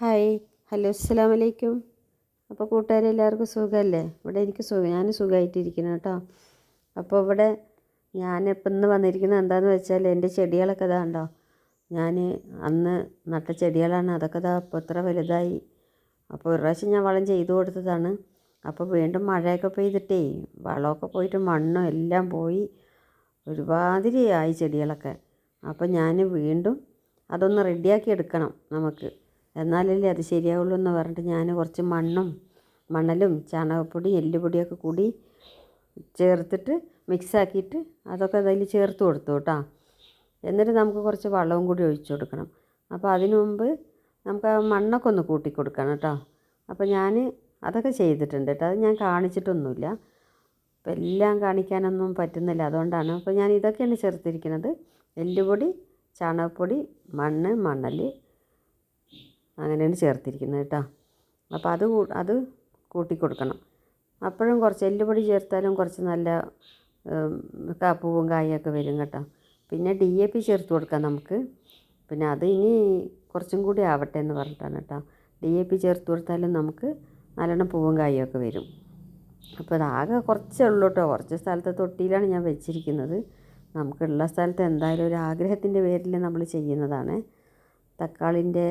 Hi. Hello അസ്സാം വലൈക്കും അപ്പോൾ കൂട്ടുകാരെ എല്ലാവർക്കും സുഖമല്ലേ ഇവിടെ എനിക്ക് സുഖം ഞാൻ സുഖമായിട്ടിരിക്കണം കേട്ടോ. അപ്പോൾ ഇവിടെ ഞാനിപ്പോൾ ഇന്ന് വന്നിരിക്കുന്നത് എന്താണെന്ന് വെച്ചാൽ എന്റെ ചെടികളൊക്കെ ഇതാ ഉണ്ടോ ഞാൻ അന്ന് നട്ട ചെടികളാണ്. അതൊക്കെ ഇതാ അപ്പോൾ ഇത്ര വലുതായി. അപ്പോൾ ഒരു പ്രാവശ്യം ഞാൻ വളം ചെയ്തു കൊടുത്തതാണ്. അപ്പോൾ വീണ്ടും മഴയൊക്കെ പെയ്തിട്ടേ വളമൊക്കെ പോയിട്ട് മണ്ണും എല്ലാം പോയി. ഒരുമാതിരി ആയി ചെടികളൊക്കെ. അപ്പോൾ ഞാൻ വീണ്ടും അതൊന്ന് റെഡിയാക്കി എടുക്കണം നമുക്ക്. എന്നാലല്ലേ അത് ശരിയാവുള്ളൂ എന്ന് പറഞ്ഞിട്ട് ഞാൻ കുറച്ച് മണ്ണും മണലും ചാണകപ്പൊടി എല്ലുപൊടിയൊക്കെ കൂടി ചേർത്തിട്ട് മിക്സാക്കിയിട്ട് അതൊക്കെ അതിൽ ചേർത്ത് കൊടുത്തു കേട്ടോ. എന്നിട്ട് നമുക്ക് കുറച്ച് വെള്ളവും കൂടി ഒഴിച്ചു കൊടുക്കണം. അപ്പോൾ അതിനു മുമ്പ് നമുക്ക് ആ മണ്ണൊക്കെ ഒന്ന് കൂട്ടി കൊടുക്കണം കേട്ടോ. അപ്പോൾ ഞാൻ അതൊക്കെ ചെയ്തിട്ടുണ്ട് കേട്ടോ. അത് ഞാൻ കാണിച്ചിട്ടൊന്നുമില്ല. അപ്പോൾ എല്ലാം കാണിക്കാനൊന്നും പറ്റുന്നില്ല അതുകൊണ്ടാണ്. അപ്പോൾ ഞാൻ ഇതൊക്കെയാണ് ചേർത്തിരിക്കുന്നത്. എല്ലുപൊടി ചാണകപ്പൊടി മണ്ണ് മണൽ അങ്ങനെയാണ് ചേർത്തിരിക്കുന്നത് കേട്ടോ. അപ്പോൾ അത് അത് കൂട്ടി കൊടുക്കണം. അപ്പോഴും കുറച്ച് എല്ലുപൊടി ചേർത്താലും കുറച്ച് നല്ല കാപ്പൂവും കായൊക്കെ വരും കേട്ടോ. പിന്നെ ഡി എ പി ചേർത്ത് കൊടുക്കാം നമുക്ക്. പിന്നെ അത് ഇനി കുറച്ചും കൂടി ആവട്ടെ എന്ന് പറഞ്ഞിട്ടാണ് കേട്ടോ. ഡി എ പി ചേർത്ത് കൊടുത്താലും നമുക്ക് നല്ലോണം പൂവും കായൊക്കെ വരും. അപ്പോൾ അതാകെ കുറച്ചേ ഉള്ളൂ കേട്ടോ. കുറച്ച് സ്ഥലത്തെ തൊട്ടിയിലാണ് ഞാൻ വെച്ചിരിക്കുന്നത്. നമുക്കുള്ള സ്ഥലത്ത് എന്തായാലും ഒരു ആഗ്രഹത്തിന്റെ പേരിൽ നമ്മൾ ചെയ്യുന്നതാണ്. തക്കാളിന്റെ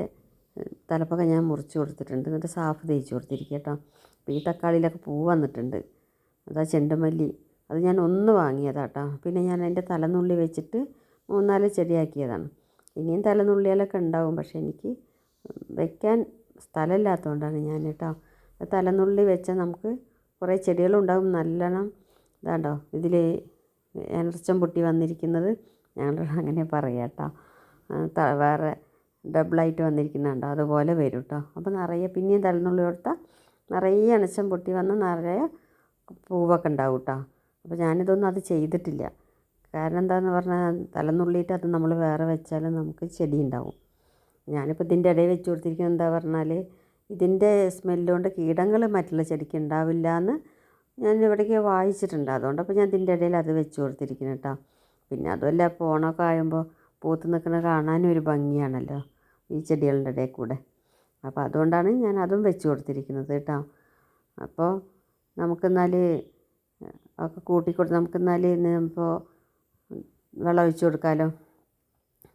തലപ്പൊക്കെ ഞാൻ മുറിച്ച് കൊടുത്തിട്ടുണ്ട്. എന്നിട്ട് സാഫ് തേച്ച് കൊടുത്തിരിക്കുക കേട്ടോ. അപ്പോൾ ഈ തക്കാളിയിലൊക്കെ പൂ വന്നിട്ടുണ്ട്. അതാ ചെണ്ടുമല്ലി. അത് ഞാൻ ഒന്ന് വാങ്ങിയതാട്ടോ പിന്നെ ഞാൻ അതിന്റെ തലനുള്ളി വെച്ചിട്ട് മൂന്നാൽ ചെടിയാക്കിയതാണ്. ഇനിയും തലനുള്ളികളൊക്കെ ഉണ്ടാവും. പക്ഷേ എനിക്ക് വെക്കാൻ സ്ഥലമില്ലാത്തതുകൊണ്ടാണ് ഞാൻ കേട്ടോ. തലനുള്ളി വെച്ചാൽ നമുക്ക് കുറേ ചെടികളുണ്ടാവും നല്ലോണം ഇതാണ്ടോ ഇതിൽ എനർച്ചം പൊട്ടി വന്നിരിക്കുന്നത്. ഞങ്ങൾ അങ്ങനെ പറയാം കേട്ടോ. വേറെ ഡബിളായിട്ട് വന്നിരിക്കുന്നുണ്ട്. അതുപോലെ വരും കേട്ടോ അപ്പോൾ നിറയെ പിന്നെയും തലനുള്ളി കൊടുത്താൽ നിറയെ അണച്ചം പൊട്ടി വന്ന് നിറയെ പൂവൊക്കെ ഉണ്ടാവും കേട്ടോ അപ്പോൾ ഞാനിതൊന്നും അത് ചെയ്തിട്ടില്ല. കാരണം എന്താണെന്ന് പറഞ്ഞാൽ തലനുള്ളിയിട്ട് അത് നമ്മൾ വേറെ വെച്ചാൽ നമുക്ക് ചെടി ഉണ്ടാവും. ഞാനിപ്പോൾ ഇതിന്റെ ഇടയിൽ വെച്ച് കൊടുത്തിരിക്കുന്നത് എന്താ പറഞ്ഞാൽ ഇതിന്റെ സ്മെല്ലുകൊണ്ട് കീടങ്ങൾ മറ്റുള്ള ചെടിക്ക് ഉണ്ടാവില്ല എന്ന് ഞാൻ ഇവിടേക്ക് വായിച്ചിട്ടുണ്ട്. അതുകൊണ്ട് അപ്പോൾ ഞാൻ ഇതിന്റെ ഇടയിൽ അത് വെച്ച് കൊടുത്തിരിക്കുന്നു കേട്ടോ പിന്നെ അതുമല്ല ഇപ്പോൾ ഓണമൊക്കെ ആകുമ്പോൾ പൂത്ത് നിൽക്കുന്നത് കാണാനും ഒരു ഭംഗിയാണല്ലോ. ഈ ചെടികളുടെ ഇടയിൽ കൂടെ. അപ്പോൾ അതുകൊണ്ടാണ് ഞാൻ അതും വെച്ച് കൊടുത്തിരിക്കുന്നത് കേട്ടോ. അപ്പോൾ നമുക്കെന്നാൽ ഒക്കെ കൂട്ടിക്കൊടുത്ത് നമുക്കെന്നാൽ ഇപ്പോൾ വെള്ളം ഒഴിച്ചു കൊടുക്കാമല്ലോ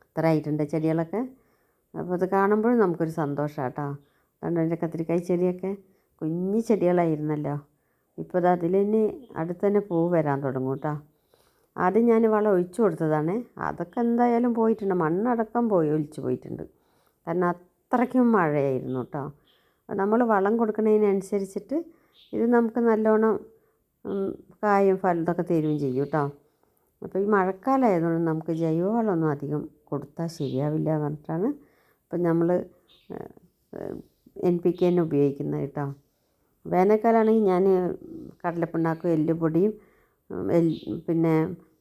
ഇത്ര ആയിട്ടുണ്ട് ചെടികളൊക്കെ. അപ്പോൾ അത് കാണുമ്പോഴും നമുക്കൊരു സന്തോഷമാണ് കേട്ടോ. അതുകൊണ്ട് എന്റെ കത്തിരിക്കായ് ചെടിയൊക്കെ കുഞ്ഞു ചെടികളായിരുന്നല്ലോ. ഇപ്പോൾ അത് അതിൽ തന്നെ അടുത്ത് തന്നെ പൂ വരാൻ തുടങ്ങും കേട്ടോ. ആദ്യം ഞാൻ വളം ഒഴിച്ചു കൊടുത്തതാണ്. അതൊക്കെ എന്തായാലും പോയിട്ടുണ്ട്. മണ്ണടക്കം പോയി ഒലിച്ചു പോയിട്ടുണ്ട്. കാരണം അത്രയ്ക്കും മഴയായിരുന്നു കേട്ടോ. നമ്മൾ വളം കൊടുക്കുന്നതിനനുസരിച്ചിട്ട് ഇത് നമുക്ക് നല്ലോണം കായും ഫലത്തൊക്കെ തരുകയും ചെയ്യും കേട്ടോ. അപ്പോൾ ഈ മഴക്കാലമായതുകൊണ്ട് നമുക്ക് ജൈവവളമൊന്നും അധികം കൊടുത്താൽ ശരിയാവില്ല എന്ന് പറഞ്ഞിട്ടാണ് ഇപ്പം നമ്മൾ എൻ പി കെ തന്നെ ഉപയോഗിക്കുന്നത് കേട്ടോ. വേനൽക്കാലമാണെങ്കിൽ ഞാൻ കടലപ്പിണ്ണാക്കും എല്ലുപൊടിയും പിന്നെ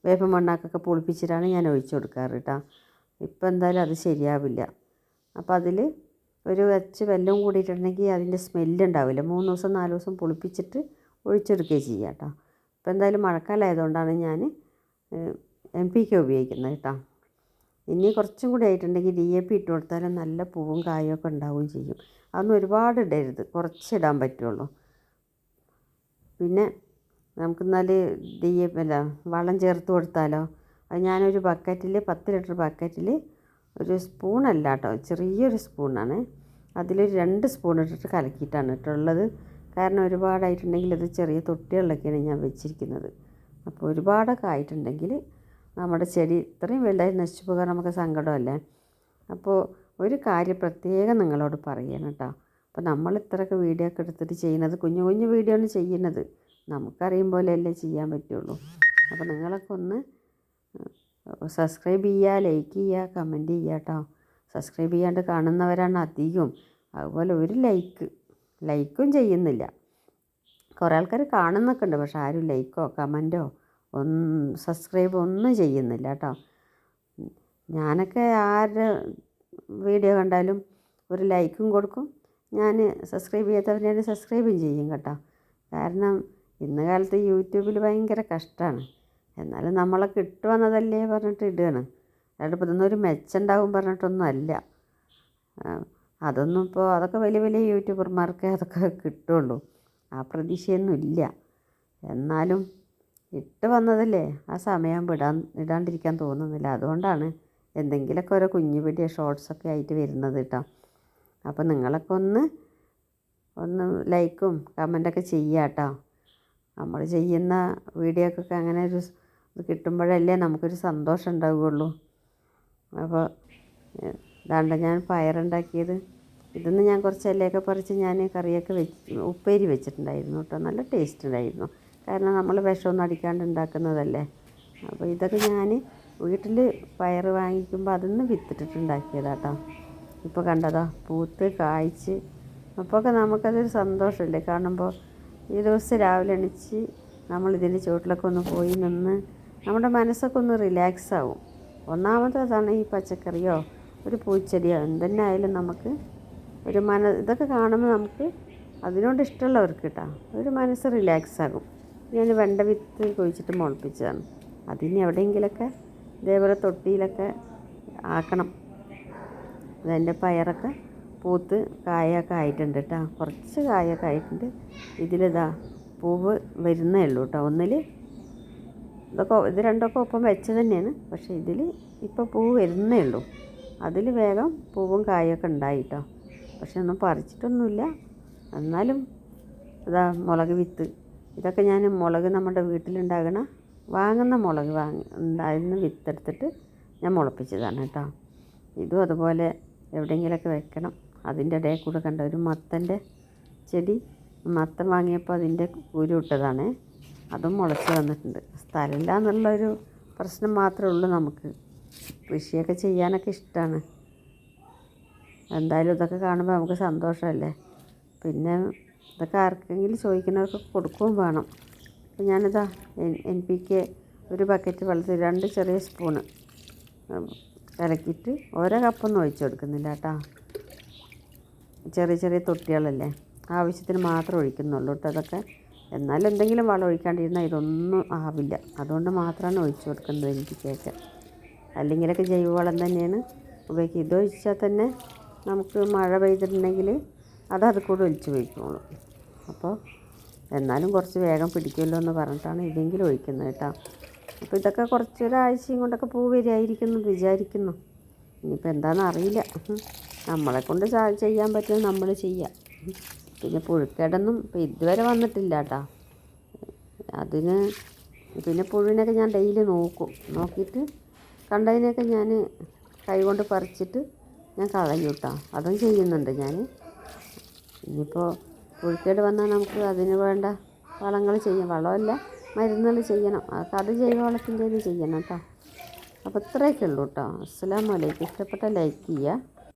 വേപ്പ മണ്ണാക്കൊക്കെ പുളിപ്പിച്ചിട്ടാണ് ഞാൻ ഒഴിച്ചു കൊടുക്കാറ് കേട്ടോ. ഇപ്പം എന്തായാലും അത് ശരിയാവില്ല. അപ്പോൾ അതിൽ ഒരു വെച്ച് വെല്ലം കൂടിയിട്ടുണ്ടെങ്കിൽ അതിന്റെ സ്മെല്ല് ഉണ്ടാവില്ല മൂന്ന് ദിവസം നാല് ദിവസം പുളിപ്പിച്ചിട്ട് ഒഴിച്ചെടുക്കുകയും ചെയ്യുക കേട്ടോ. ഇപ്പോൾ എന്തായാലും മഴക്കാലമായതുകൊണ്ടാണ് ഞാൻ എം പി കെ ഉപയോഗിക്കുന്നത് കേട്ടോ. ഇനി കുറച്ചും കൂടി ആയിട്ടുണ്ടെങ്കിൽ ഡി എ പി ഇട്ട് കൊടുത്താലും നല്ല പൂവും കായും ഒക്കെ ഉണ്ടാവുകയും ചെയ്യും. അതൊന്നും ഒരുപാട് ഇടരുത്. കുറച്ച് ഇടാൻ പറ്റുള്ളൂ. പിന്നെ നമുക്ക് എന്നാൽ ഡി എ അല്ല വളം ചേർത്ത് കൊടുത്താലോ? അത് ഞാനൊരു ബക്കറ്റിൽ പത്ത് ലിറ്റർ ബക്കറ്റിൽ ഒരു സ്പൂണല്ല കേട്ടോ ചെറിയൊരു സ്പൂണാണ്. അതിൽ രണ്ട് സ്പൂൺ ഇട്ടിട്ട് കലക്കിയിട്ടാണ് ഇട്ടുള്ളത് കാരണം ഒരുപാടായിട്ടുണ്ടെങ്കിൽ അത് ചെറിയ തൊട്ടികളിലൊക്കെയാണ് ഞാൻ വെച്ചിരിക്കുന്നത്. അപ്പോൾ ഒരുപാടൊക്കെ ആയിട്ടുണ്ടെങ്കിൽ നമ്മുടെ ചെടി ഇത്രയും വലുതായി നശിച്ചു പോകാൻ നമുക്ക് സങ്കടമല്ലേ? അപ്പോൾ ഒരു കാര്യം പ്രത്യേകം നിങ്ങളോട് പറയണം കേട്ടോ. അപ്പോൾ നമ്മൾ ഇത്രയൊക്കെ വീഡിയോ ഒക്കെ എടുത്തിട്ട് ചെയ്യുന്നത് കുഞ്ഞു കുഞ്ഞു വീഡിയോ ആണ് ചെയ്യുന്നത്. നമുക്കറിയും പോലെയല്ലേ ചെയ്യാൻ പറ്റുള്ളൂ. അപ്പോൾ നിങ്ങളൊക്കെ ഒന്ന് സബ്സ്ക്രൈബ് ചെയ്യുക ലൈക്ക് ചെയ്യുക കമന്റ് ചെയ്യുക കേട്ടോ സബ്സ്ക്രൈബ് ചെയ്യാണ്ട് കാണുന്നവരാണ് അധികവും അതുപോലെ ഒരു ലൈക്ക് ലൈക്കും ചെയ്യുന്നില്ല. കുറേ ആൾക്കാർ കാണുന്നൊക്കെ ഉണ്ട് പക്ഷെ ആരും ലൈക്കോ കമന്റോ ഒന്നും സബ്സ്ക്രൈബ് ഒന്നും ചെയ്യുന്നില്ല കേട്ടോ ഞാനൊക്കെ ആരുടെ വീഡിയോ കണ്ടാലും ഒരു ലൈക്കും കൊടുക്കും. ഞാൻ സബ്സ്ക്രൈബ് ചെയ്യാത്തവരെ സബ്സ്ക്രൈബും ചെയ്യും കേട്ടോ. കാരണം ഇന്ന് കാലത്ത് യൂട്യൂബിൽ ഭയങ്കര കഷ്ടമാണ്. എന്നാലും നമ്മളെ കിട്ടുമെന്നതല്ലേ പറഞ്ഞിട്ട് ഇടുകയാണ്. അല്ലാണ്ട് ഇപ്പോൾ ഇതൊന്നും ഒരു മെച്ചമുണ്ടാവും പറഞ്ഞിട്ടൊന്നും അല്ല. അതൊന്നും ഇപ്പോൾ അതൊക്കെ വലിയ വലിയ യൂട്യൂബർമാർക്ക് അതൊക്കെ കിട്ടുള്ളൂ. ആ പ്രതീക്ഷയൊന്നും ഇല്ല. എന്നാലും ഇട്ട് വന്നതല്ലേ ആ സമയം ഇടാൻ ഇടാണ്ടിരിക്കാൻ തോന്നുന്നില്ല. അതുകൊണ്ടാണ് എന്തെങ്കിലുമൊക്കെ ഓരോ കുഞ്ഞു പിടിയ ഷോർട്സൊക്കെ ആയിട്ട് വരുന്നത് കേട്ടോ. അപ്പോൾ നിങ്ങളൊക്കെ ഒന്ന് ഒന്ന് ലൈക്കും കമന്റൊക്കെ ചെയ്യാം കേട്ടോ നമ്മൾ ചെയ്യുന്ന വീഡിയോക്കൊക്കെ അങ്ങനെ ഒരു ഇത് കിട്ടുമ്പോഴല്ലേ നമുക്കൊരു സന്തോഷം ഉണ്ടാവുകയുള്ളൂ. അപ്പോൾ ദാണ്ട ഞാൻ പയറുണ്ടാക്കിയത്. ഇതൊന്ന് ഞാൻ കുറച്ച് ഇലയൊക്കെ പറിച്ച് ഞാൻ കറിയൊക്കെ വെച്ച് ഉപ്പേരി വെച്ചിട്ടുണ്ടായിരുന്നു കേട്ടോ. നല്ല ടേസ്റ്റ് ഉണ്ടായിരുന്നു. കാരണം നമ്മൾ വിഷമൊന്നും അടിക്കാണ്ട് ഉണ്ടാക്കുന്നതല്ലേ. അപ്പോൾ ഇതൊക്കെ ഞാൻ വീട്ടിൽ പയർ വാങ്ങിക്കുമ്പോൾ അതിന്ന് വിത്തിട്ടിട്ടുണ്ടാക്കിയതാട്ടോ ഇപ്പോൾ കണ്ടതാ പൂത്ത് കായ്ച്ച്. അപ്പോഴൊക്കെ നമുക്കതൊരു സന്തോഷമല്ലേ. കാണുമ്പോൾ ഈ ദിവസം രാവിലെ എണീച്ച് നമ്മൾ ഇതിന്റെ ചുവട്ടിലൊക്കെ ഒന്ന് പോയി നിന്ന് നമ്മുടെ മനസ്സൊക്കെ ഒന്ന് റിലാക്സ് ആവും. ഒന്നാമത് അതാണ് ഈ പച്ചക്കറിയോ ഒരു പൂച്ചെടിയോ എന്തെന്നെ ആയാലും നമുക്ക് ഒരു മന ഇതൊക്കെ കാണുമ്പോൾ നമുക്ക് അതിനോട് ഇഷ്ടമുള്ളവർക്ക് കേട്ടോ ഒരു മനസ്സ് റിലാക്സ് ആകും. ഞാൻ വെണ്ട വിത്ത് കുഴിച്ചിട്ട് മുളപ്പിച്ചതാണ്. അതിന് എവിടെയെങ്കിലൊക്കെ ഇതേപോലെ തൊട്ടിയിലൊക്കെ ആക്കണം. അതെന്റെ പയറൊക്കെ പൂത്ത് കായൊക്കെ ആയിട്ടുണ്ട് കേട്ടോ കുറച്ച് കായൊക്കെ ആയിട്ടുണ്ട്. ഇതിലിതാ പൂവ് വരുന്നേ ഉള്ളൂ കേട്ടോ ഒന്നിൽ ഇതൊക്കെ ഇത് രണ്ടൊക്കെ ഒപ്പം വെച്ചത് തന്നെയാണ്. പക്ഷേ ഇതിൽ ഇപ്പോൾ പൂവ് വരുന്നേ ഉള്ളൂ. അതിൽ വേഗം പൂവും കായൊക്കെ ഉണ്ടായി കേട്ടോ പക്ഷെ ഒന്നും പറിച്ചിട്ടൊന്നുമില്ല. എന്നാലും അതാ മുളക് വിത്ത്. ഇതൊക്കെ ഞാൻ മുളക് നമ്മുടെ വീട്ടിലുണ്ടാകണ വാങ്ങുന്ന മുളക് വാങ്ങി ഉണ്ടായിരുന്ന വിത്തെടുത്തിട്ട് ഞാൻ മുളപ്പിച്ചതാണ് കേട്ടോ. ഇതും അതുപോലെ എവിടെയെങ്കിലുമൊക്കെ വെക്കണം. അതിന്റെ ഇടയിൽ കൂടെ കണ്ട ഒരു മത്തന്റെ ചെടി. മത്തം വാങ്ങിയപ്പോൾ അതിന്റെ കുരു ഇട്ടതാണ്. അതും മുളച്ച് വന്നിട്ടുണ്ട്. സ്ഥലമില്ല എന്നുള്ളൊരു പ്രശ്നം മാത്രമേ ഉള്ളൂ നമുക്ക്. കൃഷിയൊക്കെ ചെയ്യാനൊക്കെ ഇഷ്ടമാണ് എന്തായാലും ഇതൊക്കെ കാണുമ്പോൾ നമുക്ക് സന്തോഷമല്ലേ പിന്നെ ഇതൊക്കെ ആർക്കെങ്കിലും ചോദിക്കുന്നവർക്ക് കൊടുക്കുകയും വേണം. അപ്പോൾ ഞാനിതാ എൻ പി കെ ഒരു ബക്കറ്റ് വെള്ളത്തിൽ രണ്ട് ചെറിയ സ്പൂണ് കലക്കിയിട്ട് ഓരോ കപ്പൊന്നും ഒഴിച്ചു കൊടുക്കുന്നില്ല കേട്ടോ. ചെറിയ ചെറിയ തൊട്ടികളല്ലേ? ആവശ്യത്തിന് മാത്രം ഒഴിക്കുന്നുള്ളൂ കേട്ടോ അതൊക്കെ. എന്നാലും എന്തെങ്കിലും വളം ഒഴിക്കാണ്ടിരുന്നാൽ ഇതൊന്നും ആവില്ല. അതുകൊണ്ട് മാത്രമാണ് ഒഴിച്ചു കൊടുക്കുന്നത് എനിക്ക് കേക്ക്. അല്ലെങ്കിലൊക്കെ ജൈവവളം തന്നെയാണ് ഉപയോഗിക്കുക. ഇതൊഴിച്ചാൽ തന്നെ നമുക്ക് മഴ പെയ്തിട്ടുണ്ടെങ്കിൽ അത് അത് കൂടെ ഒഴിച്ച് പോയിക്കോളൂ. അപ്പോൾ എന്നാലും കുറച്ച് വേഗം പിടിക്കുമല്ലോ എന്ന് പറഞ്ഞിട്ടാണ് ഇതെങ്കിലും ഒഴിക്കുന്നത് കേട്ടോ. അപ്പോൾ ഇതൊക്കെ കുറച്ച് ഒരാഴ്ചയും കൊണ്ടൊക്കെ പൂ വരികയായിരിക്കുന്നു വിചാരിക്കുന്നു. ഇനിയിപ്പോൾ എന്താണെന്ന് അറിയില്ല. നമ്മളെ കൊണ്ട് ചെയ്യാൻ പറ്റുന്നത് നമ്മൾ ചെയ്യാം. പിന്നെ പുഴുക്കേടൊന്നും ഇപ്പം ഇതുവരെ വന്നിട്ടില്ല കേട്ടോ അതിന് പിന്നെ പുഴുവിനൊക്കെ ഞാൻ ഡെയിലി നോക്കും. നോക്കിയിട്ട് കണ്ടതിനൊക്കെ ഞാൻ കൈകൊണ്ട് പറിച്ചിട്ട് ഞാൻ കളയും കേട്ടോ അതും ചെയ്യുന്നുണ്ട് ഞാൻ ഇനിയിപ്പോൾ പുഴുക്കേട് വന്നാൽ നമുക്ക് അതിന് വേണ്ട വളങ്ങൾ ചെയ്യാം. വളമല്ല മരുന്നുകൾ ചെയ്യണം. അതൊക്കെ അത് ജൈവവളത്തിന്റെ ഇത് ചെയ്യണം കേട്ടോ അപ്പോൾ ഇത്രയൊക്കെ ഉള്ളൂ കേട്ടോ അസ്സലാമലൈക്കും ഇഷ്ടപ്പെട്ട ലൈക്ക് ചെയ്യുക.